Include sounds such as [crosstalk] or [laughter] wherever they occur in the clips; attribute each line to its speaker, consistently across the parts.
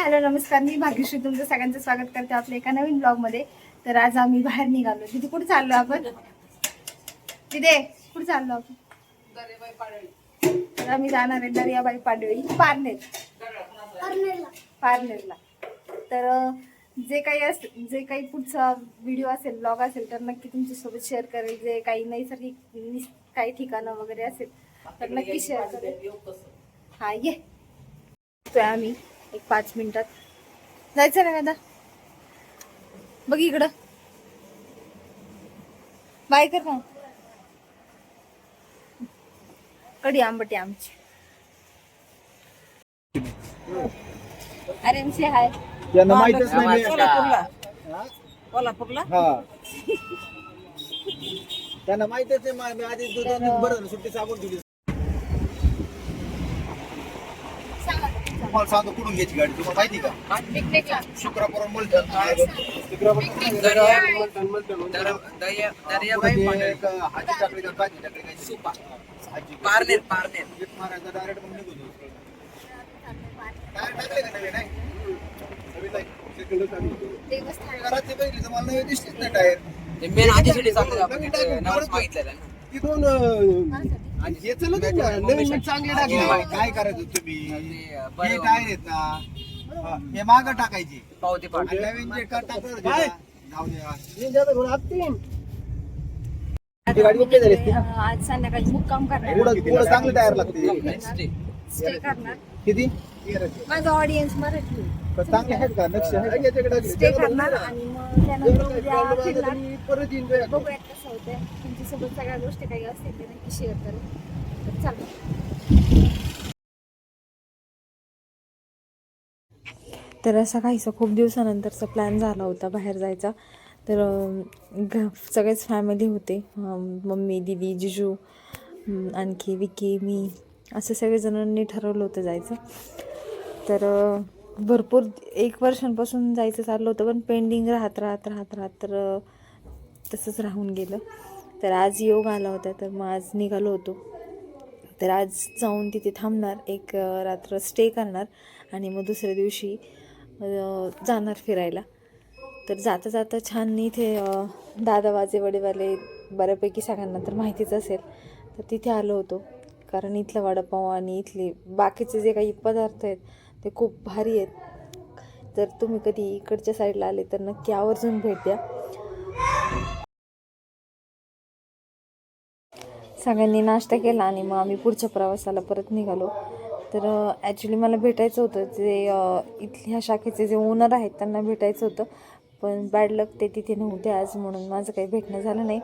Speaker 1: Hello नमस्कार. मी भाग्यश्री तुमचं सगळ्यांचं स्वागत करते आपल्या एका नवीन ब्लॉगमध्ये तर आज आम्ही बाहेर निघालो. तिथे कुठे चाललो आपण? तिथे कुठे चाललो आपण? तर आम्ही जाणार आहे दर्याबाई पाडळी पारनेर. पारनेरला. तर जे काही अस जे काही पुढचा व्हिडिओ असेल ब्लॉग असेल तर नक्की तुमच्यासोबत शेअर करेल. जे काही नैसर्गिक काही ठिकाणं वगैरे असेल तर नक्की शेअर करेल. हा ये. आम्ही एक पाच मिनिटात. जायचं ना दादा? बघ इकडं. बाय कर ना कडी आंबटी आमची. अरे एमसी हाय.
Speaker 2: यांना माहितच नाही मी-
Speaker 3: कोल्हापूरला.
Speaker 2: हा?
Speaker 3: कोल्हापूरला?
Speaker 2: हा. त्यांना माहितच आहे मा- मी आधी बरं सुट्टी सांगून दिली तुम्हाला सांगतो कुठून घ्यायची गाडी? तुम्हाला माहिती का?
Speaker 1: पिकनिकला.
Speaker 2: शुक्रापुरा मलटण.
Speaker 3: दर्याबाई पाटील.
Speaker 2: हाजी टाकली का? काजी टाकली काय सुपा.
Speaker 3: पारनेर पारनेर.
Speaker 2: मारायचा डायरेक्ट मग निघून जाऊ. टायर टाकले का नवीन आहे नवीन आहे. Second च आली.
Speaker 1: देवस्थान.
Speaker 2: घरातली बघितली तर मला नवीन दिसलीच नाही टायर
Speaker 3: मेन आधीसाठी
Speaker 2: परत-
Speaker 3: मागितलेलं ना.
Speaker 2: तिथून आणि हे चालत ना, नवीन मीठ चांगले टाकले काय करायचं तुम्ही? हे. टायर आहेत ना हा, हे माग टाकायचे.
Speaker 3: पावती
Speaker 2: आणि नवीन जे का टाकलं होतं ना, जाऊ दे. ती गाडी ओके झाली असती. ना
Speaker 1: आज संध्याकाळी मुक्काम करणार.
Speaker 2: पुढं पुढं चांगलं टायर लागते.
Speaker 1: स्टे करणार.
Speaker 2: किती?
Speaker 1: माझा ऑडियन्स मराठी.
Speaker 2: चांगले आहेत का? नक्षी आहे
Speaker 1: स्टे करणार आणि मग त्यानंतर उद्या फिरणार.
Speaker 2: परत येईन
Speaker 1: बघूयात कसं होतंय. तुमच्यासोबत सगळ्या गोष्टी काही असतील ते नक्की शेअर करेल तर चालेल. तर असा काहीसा खूप दिवसानंतरचा प्लॅन झाला होता बाहेर जायचा. तर घ सगळेच फॅमिली होते. मम्मी दिदी जिजू आणखी विकी मी असं सगळेजणांनी ठरवलं होतं जायचं. तर भरपूर एक वर्षांपासून जायचं चाललं होतं पण पेंडिंग राहत राहत राहत राहत तर तसंच राहून गेलं. तर आज योग आला होता तर मग आज निघालो होतो. तर आज जाऊन तिथे थांबणार एक रात्र स्टे करणार आणि मग दुसऱ्या दिवशी जाणार फिरायला. तर जाता जाता छान इथे दादा वाजे वडेवाले बऱ्यापैकी सगळ्यांना तर माहितीच असेल. तर तिथे आलो होतो कारण इथला वडापाव आणि इथले बाकीचे जे काही पदार्थ आहेत ते खूप भारी आहेत. जर तुम्ही कधी इकडच्या साईडला आले तर नक्की आवर्जून भेट द्या. सगळ्यांनी नाश्ता केला आणि मग आम्ही पुढच्या प्रवासाला परत निघालो. तर ॲक्च्युली मला भेटायचं होतं. जे इथल्या शाखेचे जे ओनर आहेत त्यांना भेटायचं होतं. पण बॅड लक ते तिथे नव्हते आज म्हणून माझं काही भेटणं झालं नाही.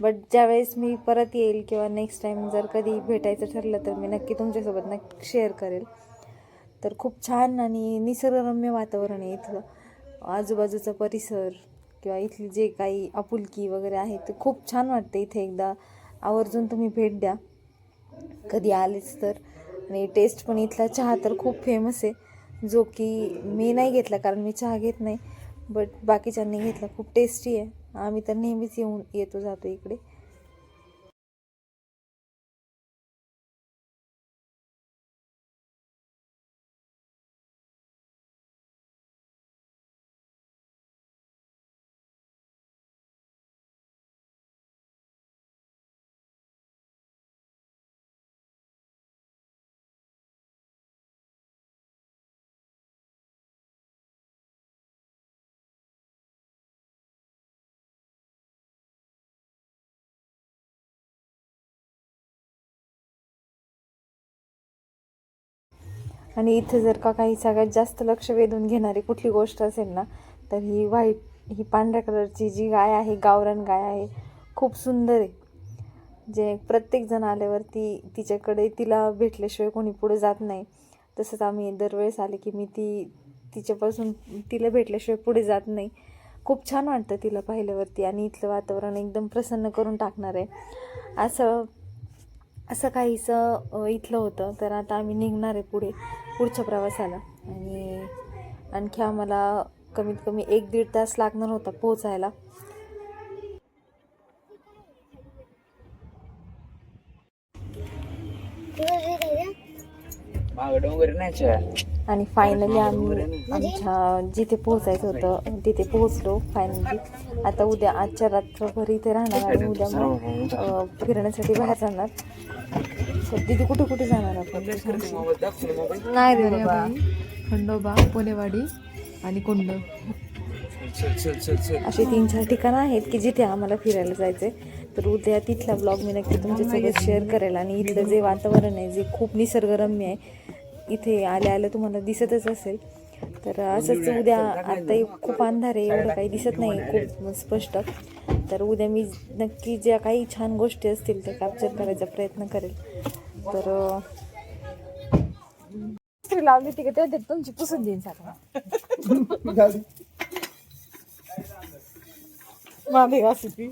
Speaker 1: बट ज्यावेळेस मी परत येईल किंवा नेक्स्ट टाईम जर कधी भेटायचं ठरलं तर मी नक्की तुमच्यासोबत नक्की शेअर करेल. तर खूप छान आणि निसर्गरम्य वातावरण आहे इथलं. आजूबाजूचा परिसर किंवा इथली जे काही आपुलकी वगैरे आहे ते खूप छान वाटतं इथे एकदा. आवर्जून तुम्ही भेट द्या. कधी आलेच तर. आणि टेस्ट पण इथला चहा तर खूप फेमस आहे. जो की मी नाही घेतला कारण मी चहा घेत नाही बट बाकीच्यांनी घेतला. खूप टेस्टी आहे. आम्ही तर नेहमीच येऊन येतो जातो इकडे. आणि इथे जर का काही सगळ्यात जास्त लक्ष वेधून घेणारी कुठली गोष्ट असेल ना तर ही व्हाईट ही पांढऱ्या कलरची जी गाय आहे गावरान गाय आहे खूप सुंदर आहे. जे प्रत्येक जण आल्यावरती तिच्याकडे तिला भेटल्याशिवाय कोणी पुढे जात नाही. तसंच आम्ही दरवेळेस आले की मी ती तिच्यापासून तिला भेटल्याशिवाय पुढे जात नाही. खूप छान वाटतं तिला पाहिल्यावरती आणि इथलं वातावरण एकदम प्रसन्न करून टाकणार आहे. असं असं काहीसं इथलं होतं. तर आता आम्ही निघणार आहे पुढे पुढच्या प्रवासाला. आणि आणखी आम्हाला कमीत कमी एक दीड तास लागणार होता पोहोचायला. आणि फायनली आम्ही आमच्या जिथे पोहोचायचं होतं तिथे पोहोचलो फायनली आता उद्या आजच्या रात्रभर इथे राहणार आणि उद्या मग अं, फिरण्यासाठी बाहेर जाणार. दीदी कुठे कुठे जाणार आपण? नाही रे बाबा
Speaker 4: खंडोबा पुणेवाडी आणि कुंड.
Speaker 3: चल चल चल चल.
Speaker 1: अशी तीन चार ठिकाणं आहेत की जिथे आम्हाला फिरायला जायचंय. तर उद्या तिथला ब्लॉग मी नक्की तुमच्यासोबत शेअर करेल. आणि इथलं जे वातावरण आहे जे खूप निसर्गरम्य आहे इथे आल्या आल्या तुम्हाला दिसतच असेल. तर असंच उद्या आता खूप अंधार आहे एवढं काही दिसत नाही खूप स्पष्ट. तर उद्या मी नक्की ज्या काही छान गोष्टी असतील त्या कॅप्चर करायचा प्रयत्न करेल. तर लावली ती का ते? तुमची पुसून देईन साखर मामी घासती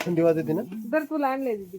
Speaker 2: थंडी वाजते ना?
Speaker 4: तर तुला आणले दीदी.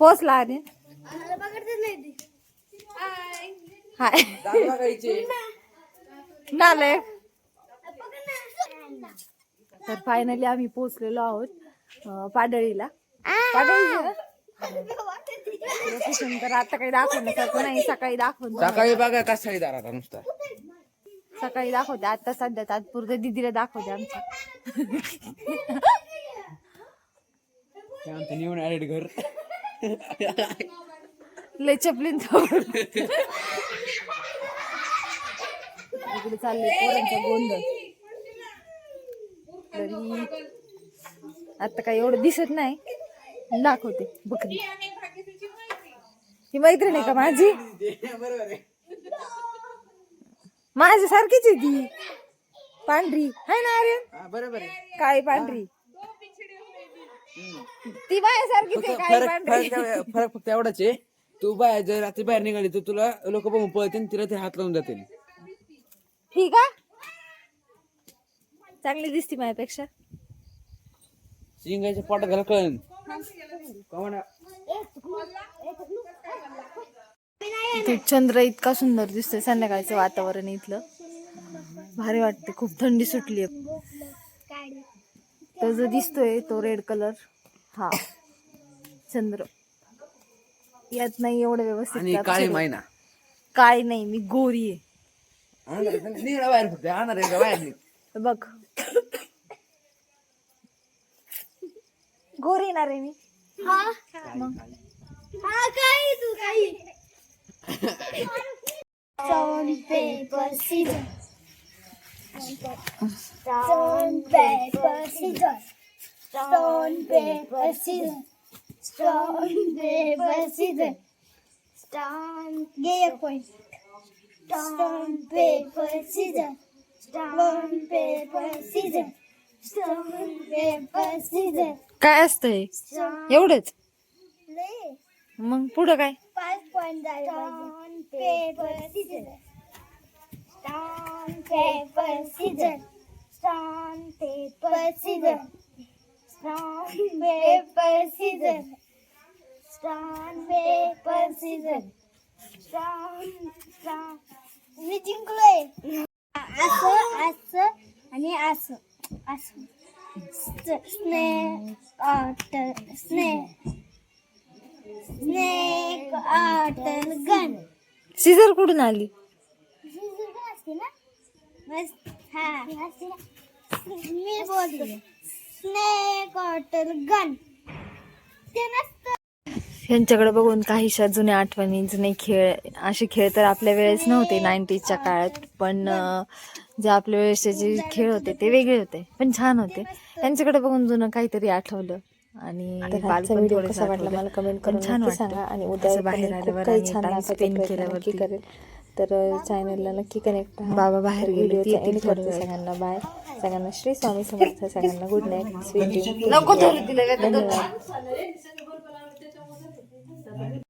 Speaker 1: पोचला आली हाय. तर फायनली आम्ही पोचलेलो आहोत पाडळीला. पाडळी लोकेशन [laughs] तर आता काही दाखवण्यासारखं नाही सकाळी
Speaker 3: बघा का साडीदार आता नुसता.
Speaker 1: सकाळी दाखवते. आता सध्या तात्पुरते दिदीला दाखवते आमच्या [laughs]
Speaker 3: ते आमचं निवड आले घर.
Speaker 1: लय चपलीन इकडे चालले पोरांचा गोंधळ. तरी आता काही एवढं दिसत नाही. दाखवते बकरी. ही मैत्रीण आहे का माझी? माझ्या सारखीच आहे ती. पांढरी. हाय ना अरे
Speaker 3: बरोबर आहे.
Speaker 1: काळी पांढरी? ती आहे काळी
Speaker 3: फरक
Speaker 1: पांढरी
Speaker 3: फरक फरक फक्त एवढाच आहे. तू बाहेर जर रात्री बाहेर निघाली तर तुला लोक बघून पळतील आणि तिला ते हात लावून जातील.
Speaker 1: ठीक आहे. चांगली दिसती माझ्यापेक्षा.
Speaker 3: शिंगाच्या पोटात घाला कळण
Speaker 1: इथे चंद्र इतका सुंदर दिसतोय संध्याकाळचं वातावरण इथलं. भारी वाटते खूप थंडी सुटली तो जो दिसतोय तो रेड कलर हा. चंद्र. यात नाही एवढं व्यवस्थित
Speaker 3: आणि काळी. मायना
Speaker 1: काळी नाही मी गोरी आहे.
Speaker 3: निघा बाहेर फक्त आणणार आहे का बाहेर निघ.
Speaker 1: बघ. गोरी ना रे मी.
Speaker 5: Stone, paper, scissors. Stone, paper, scissors. Stone, paper, scissors. Stone, paper, scissors. Stone, get a point. Stone, paper, scissors. Stone, paper, scissors. Stone, paper, scissors.
Speaker 1: काय असतं हे
Speaker 5: Stone,
Speaker 1: एवढंच
Speaker 5: lay.
Speaker 1: मग पुढं काय
Speaker 5: Five point Stone, paper, scissors. Stone, paper, scissors. Stone, paper, scissors. Stone, paper, scissors. Stone, paper, scissors. Stone, stone. मी जिंकलोय असं असं आणि असं असं snake snake snake water gun
Speaker 1: scissor कुठून आली
Speaker 5: मी बोलतो. स्नेक ऑटर गन ते नसतं.
Speaker 1: यांच्याकडे बघून काहीशा जुन्या आठवणी जुने खेळ असे खेळ तर आपल्या वेळेस नव्हते नाईन्टीजच्या काळात पण जे आपल्या वेळेसचे जे खेळ होते ते वेगळे होते पण छान होते. यांच्याकडे बघून जुनं काहीतरी आठवलं. आणि बालपण थोडंसं
Speaker 6: वाटला. मला कमेंट करून
Speaker 1: छान.
Speaker 6: सांगा आणि उद्या
Speaker 1: बाहेर आल्यावर आणि केल्यावरती.
Speaker 6: तर चॅनलला नक्की कनेक्ट
Speaker 1: बाबा बाहेर गेले,
Speaker 6: करते. सगळ्यांना. बाय. सगळ्यांना श्री स्वामी समर्थ सगळ्यांना गुड नाईट स्वीट ड्रीम
Speaker 1: नको धरू तिला
Speaker 6: धन्यवाद.